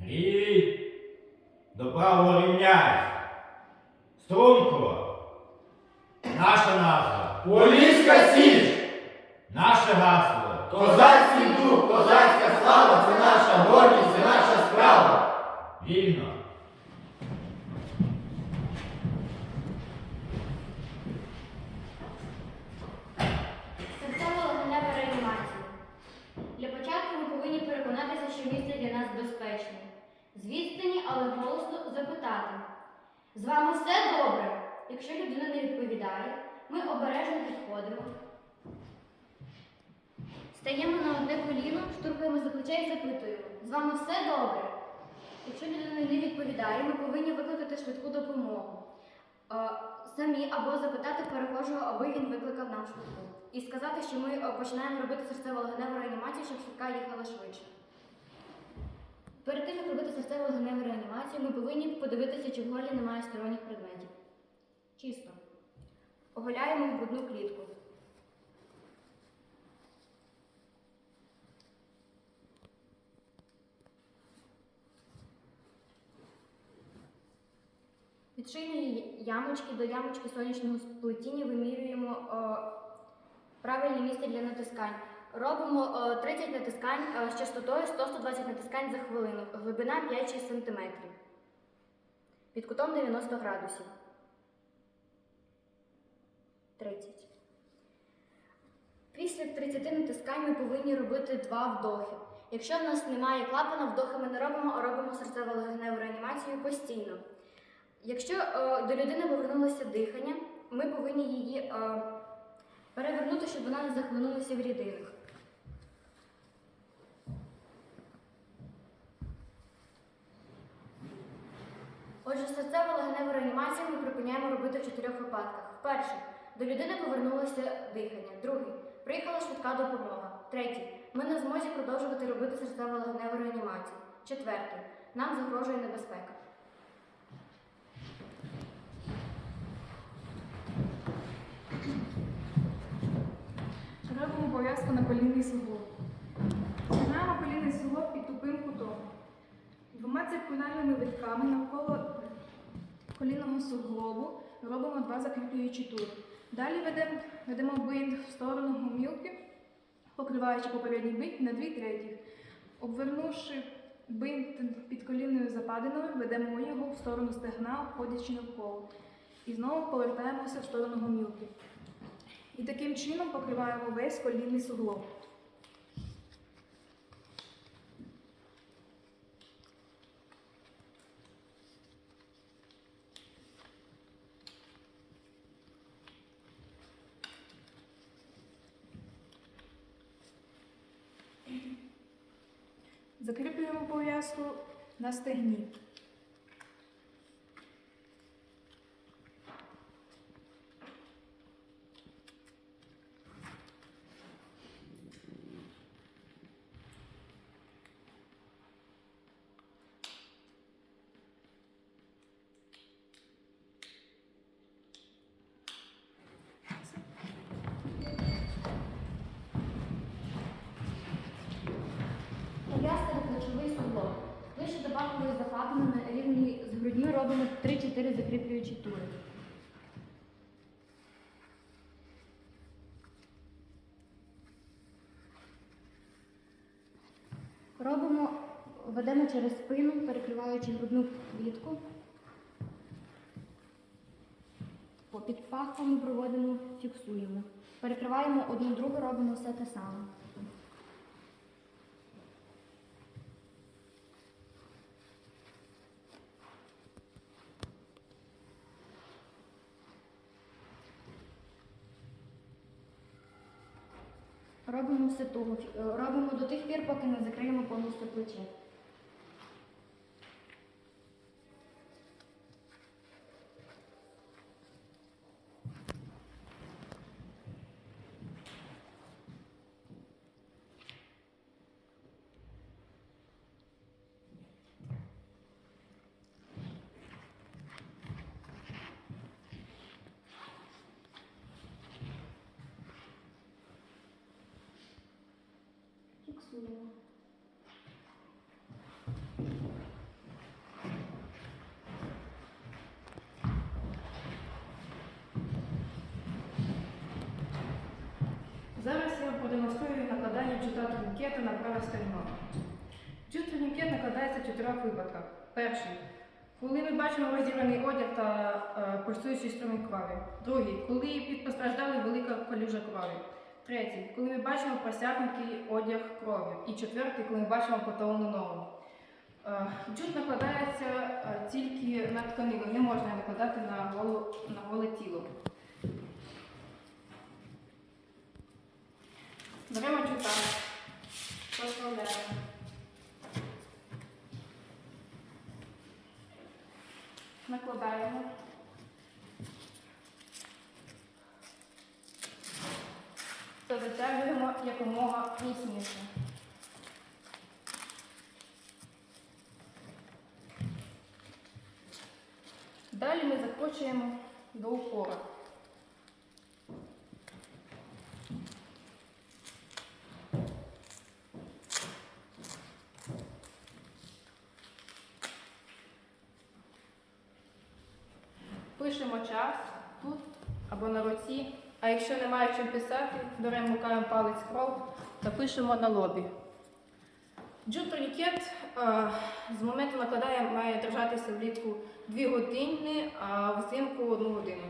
Рій. До правого рівняй. Струнко. Наша назва. Поліська січ! Наше гасло. Козацький дух, козацька слава це наша гордість, це наша справа. Вільно. Серцева легенева реанімація. Для початку ми повинні переконатися, що місце для нас безпечне. З відстані, але голосно запитати. З вами все добре? Якщо людина не відповідає, ми обережно підходимо. Стаємо на одне коліно, штурхаємо за плече і запитуємо. З вами все добре? Якщо людина не відповідає, ми повинні викликати швидку допомогу. Е, самі або запитати перехожого, аби він викликав нам швидку. І сказати, що ми починаємо робити серцево-легеневу реанімацію, щоб швидка їхала швидше. Перед тим, як робити серцево-легеневу реанімацію, ми повинні подивитися, чи в горлі немає сторонніх предметів. Чисто. Оголяємо грудну клітку. Від шийної ямочки до ямочки сонячного сплетіння вимірюємо е, правильне місце для натискань. Робимо е, 30 натискань е, з частотою 100-120 натискань за хвилину. Глибина 5-6 см. Під кутом 90 градусів. 30. Після 30 натискань ми повинні робити два вдохи. Якщо в нас немає клапана, вдохи ми не робимо, а робимо серцево-легеневу реанімацію постійно. Якщо е, до людини повернулося дихання, ми повинні її е, перевернути, щоб вона не захлинулася в рідинах. Отже, серцево легеневу реанімацію ми припиняємо робити в чотирьох випадках. Перше, до людини повернулося дихання. Другий, приїхала швидка допомога. Третій, ми не змозі продовжувати робити серцево легеневу реанімацію. Четвертий, нам загрожує небезпека. Робимо пов'язку на колінний суглоб. Згинаємо колінний суглоб під тупим кутом. Двома циркулярними витками навколо колінного суглобу робимо два закріплюючі тури. Далі ведемо, ведемо бинт в сторону гомілки, покриваючи попередній бинт на дві треті. Обвернувши бинт під колінною западиною, ведемо його в сторону стегна, обходячи навколо. І знову повертаємося в сторону гомілки. І таким чином покриваємо весь колінний суглоб. Пов'язку на стегні. Пов'язка на плечовий суглоб. Ближче до пахової западини на грудьми робимо 3-4 закріплюючі тури. Робимо, ведемо через спину, перекриваючи грудну клітку. Під пахвами проводимо, фіксуємо. Перекриваємо одну другу, робимо все те саме. Робимо все туго. Е, Робимо до тих пір, поки не закриємо повністю плече. голосуємо. Зараз я продемонструю накладання читати нікети на праве стегно. Чувство нікет накладається в чотирьох випадках. Перший. Коли ми бачимо розібраний одяг та е, пульсуючий струмін крові. Другий. Коли під постраждали велика колюжа крові. Третій. Коли ми бачимо просякнутий одяг кров'ю. І четвертий, коли ми бачимо потовну ногу. Е, Джут накладається е, тільки на тканину, не можна накладати на, голу, на голе тіло. Беремо джута, розправляємо. Накладаємо. Та затягуємо якомога міцніше. Далі ми закручуємо до упора. Пишемо час тут або на руці. А якщо немає чим писати, беремо мукаємо палець кров та пишемо на лобі. Джут-турнікет е, з моменту накладання має держатися влітку 2 години, а взимку 1 годину.